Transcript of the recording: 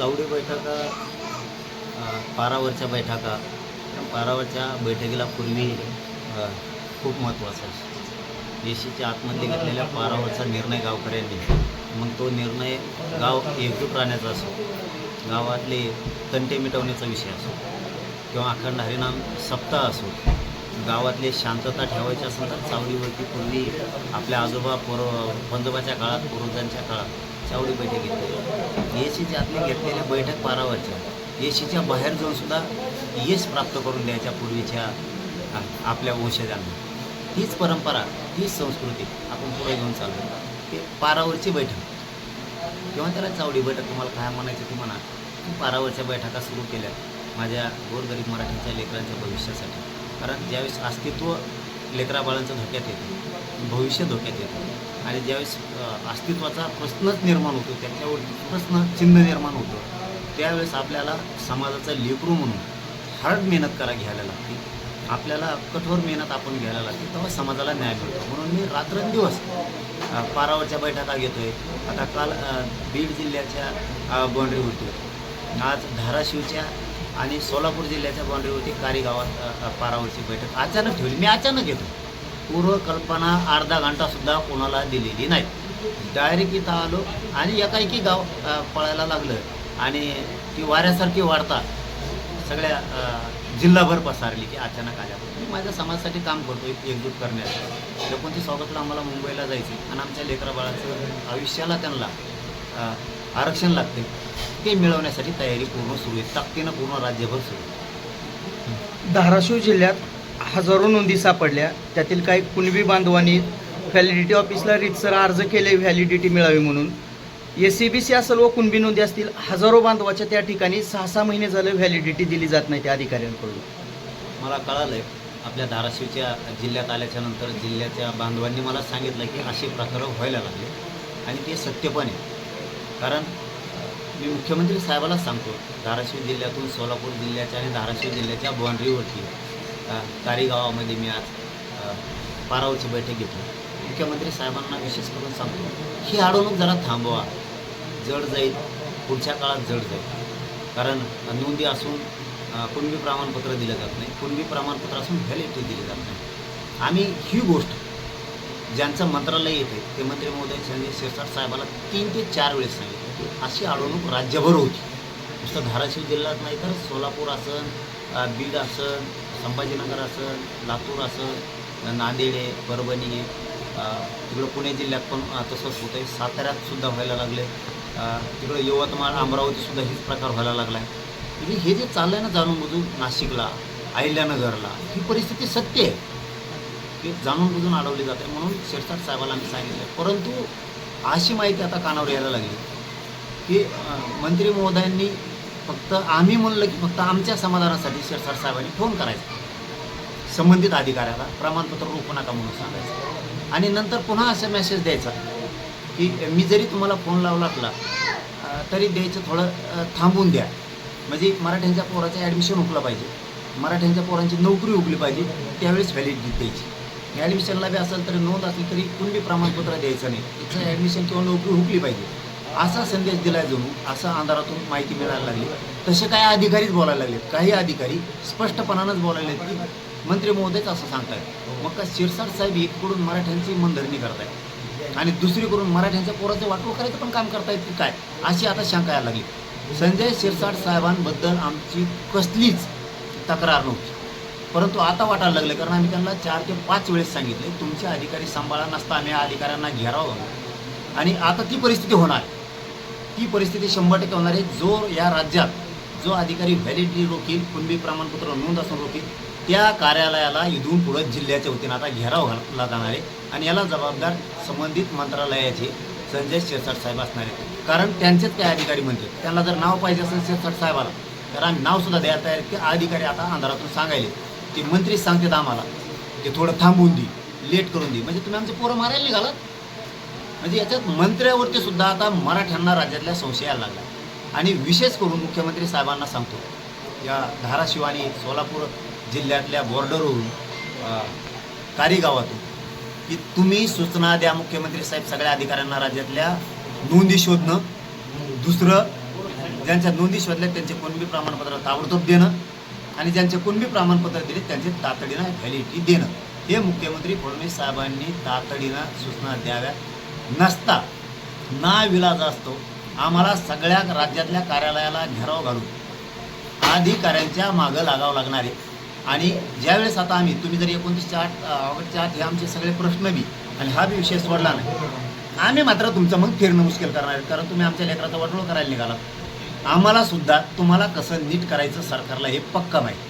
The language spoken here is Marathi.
चावडी बैठका पारावरच्या बैठका. पारावरच्या बैठकीला पूर्वी खूप महत्त्वाचं आहे देशीच्या आतमध्ये घेतलेल्या पारावरचा निर्णय गावकऱ्यांनी मग तो निर्णय गाव एकजूट राहण्याचा असो गावातले तंटे मिटवण्याचा विषय असो किंवा अखंड हरिनाम सप्ताह असो गावातले शांतता ठेवायची असेल तर चावडीवरती पूर्वी आपल्या आजोबा पूर्व पंजोबाच्या काळात पूर्वजांच्या काळात चावडी बैठक घेतली. एसीच्या आतले घेतलेल्या बैठक पारावरच्या एसीच्या बाहेर जाऊन सुद्धा यश प्राप्त करून द्यायच्या पूर्वीच्या आपल्या वंशजांना तीच परंपरा तीच संस्कृती आपण पुढे घेऊन चाललो ते पारावरची बैठक. किंवा त्याला चावडी बैठक तुम्हाला काय म्हणायचं ते म्हणा. की पारावरच्या बैठका सुरू केल्या माझ्या गोरगरीब मराठीच्या लेकरांच्या भविष्यासाठी. कारण ज्यावेळेस अस्तित्व लेकराबाळांचं धोक्यात येतं भविष्य धोक्यात येतं. आणि ज्यावेळेस अस्तित्वाचा प्रश्नच निर्माण होतो त्याच्यावरती प्रश्न चिन्ह निर्माण होतं त्यावेळेस आपल्याला समाजाचा लेकरू म्हणून हार्ड मेहनत करा घ्यायला लागते. आपल्याला कठोर मेहनत आपण घ्यायला लागते तेव्हा समाजाला न्याय मिळतो. म्हणून मी रात्रंदिवस पारावरच्या बैठका घेतो आहे आता काल बीड जिल्ह्याच्या बाँड्रीवरती आज धाराशिवच्या आणि सोलापूर जिल्ह्याच्या बाँड्रीवरती कारीगावात पारावरची बैठक अचानक ठेवली. मी अचानक घेतो पूर्वकल्पना अर्धा घंटासुद्धा कोणाला दिलेली नाही डायरेक्ट इथं आलो आणि एकाएकी गाव पळायला लागलं. आणि ती वाऱ्यासारखी वाढता सगळ्या जिल्हाभर पसरली की अचानक आल्या. मी माझ्या समाजासाठी काम करतो एकजूट करण्याचं. एकोणतीस ऑगस्टला आम्हाला मुंबईला जायचं. आणि आमच्या लेकरा बाळाचं आयुष्याला त्यांना आरक्षण लागते ते मिळवण्यासाठी तयारी पूर्ण सुरू आहे. ताकदीनं पूर्ण राज्यभर सुरू आहे. धाराशिव जिल्ह्यात हजारो नोंदी सापडल्या. त्यातील काही कुणबी बांधवांनी व्हॅलिडिटी ऑफिसला रितसर अर्ज केले व्हॅलिडिटी मिळावी म्हणून. एस सी बी सी या सर्व कुणबी नोंदी असतील हजारो बांधवाच्या त्या ठिकाणी सहा सहा महिने झालं व्हॅलिडिटी दिली जात नाही त्या अधिकाऱ्यांकडून. मला कळालं आहे आपल्या धाराशिवच्या जिल्ह्यात आल्याच्यानंतर जिल्ह्याच्या बांधवांनी मला सांगितलं की असे प्रकार व्हायला लागले. आणि ते सत्य पण आहे कारण मी मुख्यमंत्री साहेबाला सांगतो धाराशिव जिल्ह्यातून सोलापूर जिल्ह्याच्या आणि धाराशिव जिल्ह्याच्या बाँड्रीवरती अ, कारी गावामध्ये मी आज पारावची पारावरची बैठक घेतली. मुख्यमंत्री साहेबांना विशेष करून सांगतो ही अडवणूक जरा थांबवा. जड जाईल पुढच्या काळात जड जाईल. कारण नोंदी असून कुणबी प्रमाणपत्र दिलं जात नाही. कुणबी प्रमाणपत्र असून व्हॅलिडिटी दिली जात नाही. आम्ही ही गोष्ट ज्यांचं मंत्रालय येते ते मंत्री महोदय संजय शिरसाट साहेबाला तीन ते चार वेळेस सांगितलं. अशी अडवणूक राज्यभर होती. नुसतं धाराशिव जिल्ह्यात नाही तर सोलापूर असन बीड असन संभाजीनगर असन लातूर असन नांदेड आहे परभणी आहे तिकडं पुणे जिल्ह्यात पण तसंच होतं आहे साताऱ्यात सुद्धा व्हायला लागले तिकडं यवतमाळ अमरावतीसुद्धा हेच प्रकार व्हायला लागला आहे म्हणजे हे जे चाललं आहे ना जाणून बुजून नाशिकला अहिल्यानगरला ही परिस्थिती सत्य आहे. ते जाणून बुजून अडवली जाते म्हणून शिरसाट साहेबाला आम्ही सांगितलं परंतु अशी माहिती आता कानावर यायला लागली. की मंत्री महोदयांनी फक्त आम्ही म्हणलं की फक्त आमच्या समाधानासाठी शिरसाट साहेबांनी फोन करायचा. संबंधित अधिकाऱ्याला प्रमाणपत्र रोखू नका म्हणून सांगायचं. आणि नंतर पुन्हा असा मेसेज द्यायचा की मी जरी तुम्हाला फोन लावला असला तरी द्यायचं थोडं थांबून द्या. म्हणजे मराठ्यांच्या पोराचं ॲडमिशन उकलं पाहिजे. मराठ्यांच्या पोरांची नोकरी हुकली पाहिजे त्यावेळेस व्हॅलिडिटी द्यायची. ॲडमिशनला बी असेल तरी नोंद असली तरी कुणबी प्रमाणपत्र द्यायचं नाही. तिचं ॲडमिशन किंवा नोकरी हुकली पाहिजे. असा संदेश दिला जणू असं अंधारातून माहिती मिळायला लागली. तसे काही अधिकारीच बोलायला लागले काही अधिकारी स्पष्टपणानंच बोलायला की मंत्री महोदयच असं सांगतायत. मग का शिरसाट साहेब एककडून मराठ्यांची मनधरणी करतायत? आणि दुसरीकडून मराठ्यांच्या पोराचं वाटव करायचं पण काम करतायत की काय? अशी आता शंका यायला लागली. संजय शिरसाट साहेबांबद्दल आमची कसलीच तक्रार नव्हती. परंतु आता वाटायला लागलं कारण आम्ही त्यांना चार ते पाच वेळेस सांगितले तुमचे अधिकारी सांभाळा नसता आम्ही या अधिकाऱ्यांना घेराव आणि आता ती परिस्थिती होणार ती परिस्थिती शंभर टक्के होणार आहे. जो या राज्यात जो अधिकारी व्हॅलिडिटी रोखील कुणबी प्रमाणपत्र नोंद असून रोखील त्या कार्यालयाला इथून पुढं जिल्ह्याच्या वतीनं आता घेराव घातला जाणार आहे. आणि याला जबाबदार संबंधित मंत्रालयाचे संजय शिरसाट साहेब असणार आहेत. कारण त्यांचेच काही अधिकारी म्हणते त्यांना जर नाव पाहिजे असेल शिरसाट साहेबाला तर आम्ही नावसुद्धा द्यायला तयार आहेत. की अधिकारी आता अंधारातून सांगायले की मंत्री सांगतात आम्हाला की थोडं थांबवून दे लेट करून दे. म्हणजे तुम्ही आमचे पोरं मारायला निघालात? म्हणजे याच्यात मंत्र्यावरती सुद्धा आता मराठ्यांना राज्यातल्या संशयाला लागला. आणि विशेष करून मुख्यमंत्री साहेबांना सांगतो या धाराशिव आणि सोलापूर जिल्ह्यातल्या बॉर्डरवरून कारीगावातून की तुम्ही सूचना द्या मुख्यमंत्री साहेब सगळ्या अधिकाऱ्यांना राज्यातल्या नोंदी शोधणं दुसरं ज्यांच्या नोंदी शोधल्या त्यांचे कुणबी प्रमाणपत्र ताबडतोब देणं आणि ज्यांचे कुणबी प्रमाणपत्र दिले त्यांचे तातडीनं व्हॅलिडिटी देणं. हे मुख्यमंत्री फडणवीस साहेबांनी तातडीनं सूचना द्याव्या नसता. ना विलाज असतो. आम्हाला सगळ्या राज्यातल्या कार्यालयाला घेराव घालून. अधिकाऱ्यांच्या मागं लागावं लागणार आहे. आणि ज्यावेळेस आता आम्ही तुम्ही जर एकोणतीसच्या आठ ऑगस्टच्या आठ हे आमचे सगळे प्रश्न बी आणि हा बी विषय सोडला नाही. आम्ही मात्र तुमचं मग फिरणं मुश्किल करणार आहे. कारण तुम्ही आमच्या लेकराचा वटोळ करायला निघाला आम्हाला सुद्धा तुम्हाला कसं नीट करायचं सरकारला हे पक्का माहिती.